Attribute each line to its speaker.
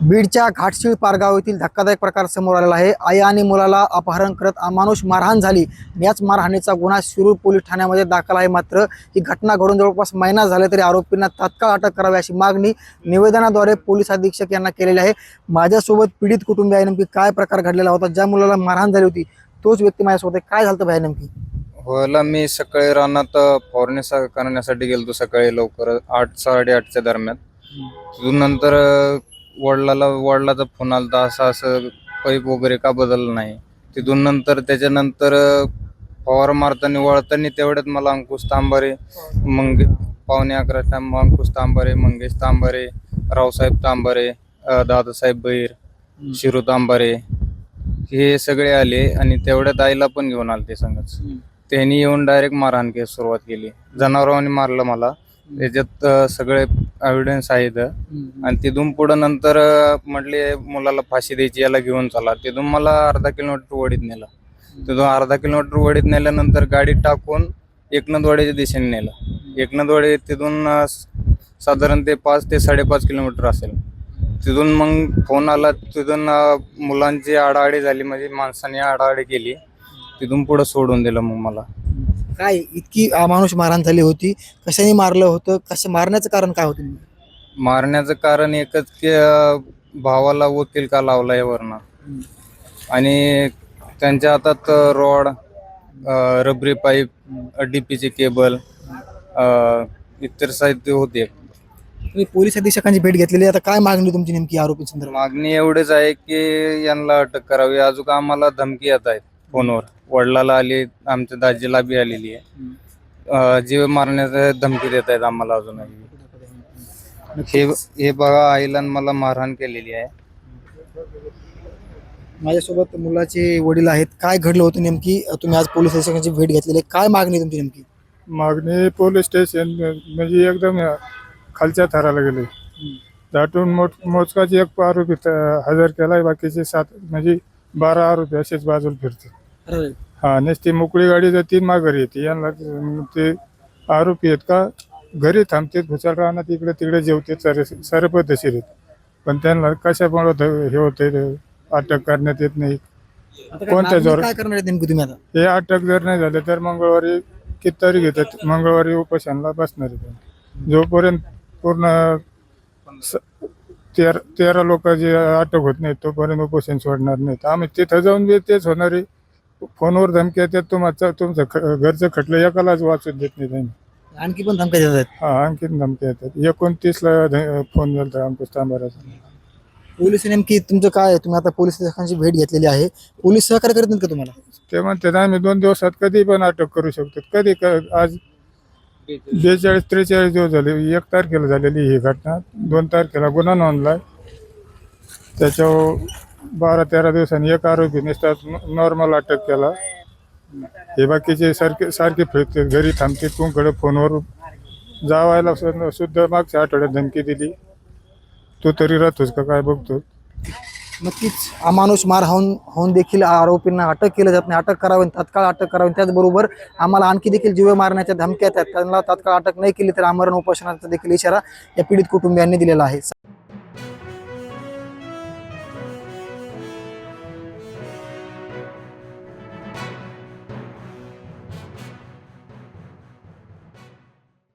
Speaker 1: बीडच्या घाटशीळ पारगाव येथील धक्कादायक प्रकार समोर आलेला आहे. आई आणि मुलाला अपहरण करत अमानुष मारहाण झाली. याच मारहाणीचा गुन्हा शिरूर पोलीस ठाण्यामध्ये दाखल आहे. मात्र ही घटना घडून जवळपास महिना झाले तरी आरोपींना तात्काळ अटक करावी अशी मागणी निवेदनाद्वारे पोलीस अधीक्षक यांना केलेली आहे. माझ्यासोबत पीडित कुटुंबी आहे नेमकी काय प्रकार घडलेला होता? ज्या मुलाला मारहाण झाली होती तोच व्यक्ती माझ्यासोबत. काय झालं भाई नेमकी?
Speaker 2: व्हायला मी सकाळी रानात फवारणी सा- करण्यासाठी गेलतो सकाळी लवकर आठ साडेआठच्या दरम्यान. तिथून नंतर वडिलाला वडिलाचा फोन आलता असं असं पाईप वगैरे का बदललं नाही. तिथून नंतर त्याच्यानंतर फवारा मारताना वळताना तेवढ्यात मला अंकुश तांबारे मंगे पावणे अकरा टाइम अंकुश तांबारे मंगेश तांबारे रावसाहेब तांबारे अं, दादासाहेब बैर शिरू तांबारे हे सगळे आले आणि तेवढ्यात आईला पण घेऊन आले ते संगच त्यांनी येऊन डायरेक्ट मारहाण केस सुरुवात केली. जनावरांनी मारलं मला. त्याच्यात अं, सगळे एव्हिडन्स आहेत आणि तिथून पुढं नंतर म्हटले मुलाला फाशी द्यायची याला घेऊन चला. तिथून मला अर्धा किलोमीटर वडीत नेलं. तिथून अर्धा किलोमीटर वडीत नेल्यानंतर गाडी टाकून एकनाथवाड्याच्या दिशेने नेलं. एकनाथवाडी तिथून साधारण ते पाच ते साडेपाच किलोमीटर असेल. तिथून मग फोन आला तिथून मुलांची आडाआडी झाली. म्हणजे माणसाने आडाआडी केली. तिथून पुढं सोडून दिलं मग मला.
Speaker 1: काय इतकी अमानुष मारहाण झाली होती? कशाने मारलं होतं? कसं मारण्याचं कारण काय होतं?
Speaker 2: मारण्याचं कारण एकच की अं, भावाला वकील का लावला यावरनं आणि त्यांच्या हातात रॉड रबरी पाईप डीपीचे केबल अं, इतर साहित्य होते.
Speaker 1: तुम्ही पोलीस अधीक्षकांची भेट घेतलेली आहे. आता काय मागणी तुमची नेमकी आरोपी संदर्भात
Speaker 2: मागणी एवढीच आहे की यांना अटक करावी. अजून आम्हाला धमकी येत आहेत. फोनवर. वडिलाला आली आमच्या दाजीला बी आलेली आहे. अं, जीव मारण्याचा धमकी देत आहेत आम्हाला अजूनही. हे हे बघा आईला आणि मला मारहाण केलेली आहे.
Speaker 1: माझ्यासोबत मुलाचे वडील आहेत. काय घडलं होतं नेमकी? तुम्ही आज पोलीस अधीक्षकांची भेट घेतलेली आहे. काय मागणी आहे तुमची नेमकी?
Speaker 3: मागणी पोलीस स्टेशन म्हणजे एकदम खालच्या थराला गेले. दाटून मोठ मोजकाची एक आरोपी त- हजर केलाय. बाकीचे सात म्हणजे बारा आरोपी असेच बाजूला हा नुसती मोकळी गाडी जाते माघारी येते यांना ते आरोपी आहेत का? घरी थांबते भुसाल राहणार इकडे तिकडे जेवते सारे सारे पद्धतशीर आहेत. पण त्यांना कशामुळे ध- हे होते अटक करण्यात येत नाही.
Speaker 1: आता काय
Speaker 3: कोणत्या
Speaker 1: मागणी
Speaker 3: जोरात?
Speaker 1: काय करणार आहे नेमकी तुम्ही आता?
Speaker 3: हे अटक जर नाही झाले तर मंगळवारी किती तारीख येतात मंगळवारी उपोषणाला बसणार आहे जोपर्यंत पूर्ण स- तेरा तेरा लोक जे अटक होत नाहीत तोपर्यंत उपोषण सोडणार नाहीत. आम्ही तिथं जाऊन बी तेच होणार आहे. फोनवर धमकी येतात तुम्हाला तुमचं ख- घरचं खटलं एकालाच वाचून देत नाही त्यांनी.
Speaker 1: आणखी पण धमक्या देत आहेत
Speaker 3: हा आणखीन धमकी येतात एकोणतीसला ध- फोन झाला अंकुश तांबाराचा.
Speaker 1: पोलीस नेमकी तुमचं काय आहे? तुम्ही आता पोलीस अधीक्षकांची भेट घेतलेली आहे. पोलीस सहकार्य करत नाहीत का तुम्हाला?
Speaker 3: ते म्हणतात आम्ही दोन दिवसात कधी पण अटक करू शकतो. कधी क- आज बेचाळीस त्रेचाळीस दिवस झाले. एक तारखेला झालेली ही घटना. दोन तारखेला गुन्हा नोंदलाय. त्याच्यावर बारा तेरा दिवसांनी एक आरोपी निसतात नॉर्मल अटक केला. हे बाकीचे सारखे सारखे फिरते घरी थांबते कोणकडे फोनवर जावायला सुद्धा- मागच्या आठवड्यात धमकी दिली. तू तरी राहतोस का? काय बघतो
Speaker 1: नक्कीच. अमानुष मार होऊन होऊन देखील आरोपींना अटक केलं जात नाही. अटक करावी तात्काळ अटक करावी. त्याचबरोबर आम्हाला आणखी देखील जीवे मारण्याच्या धमक्या आहेत त्यांना तात्काळ अटक नाही केली तर आमरण उपोषणाचा देखील इशारा या पीडित कुटुंबियांनी दिलेला आहे.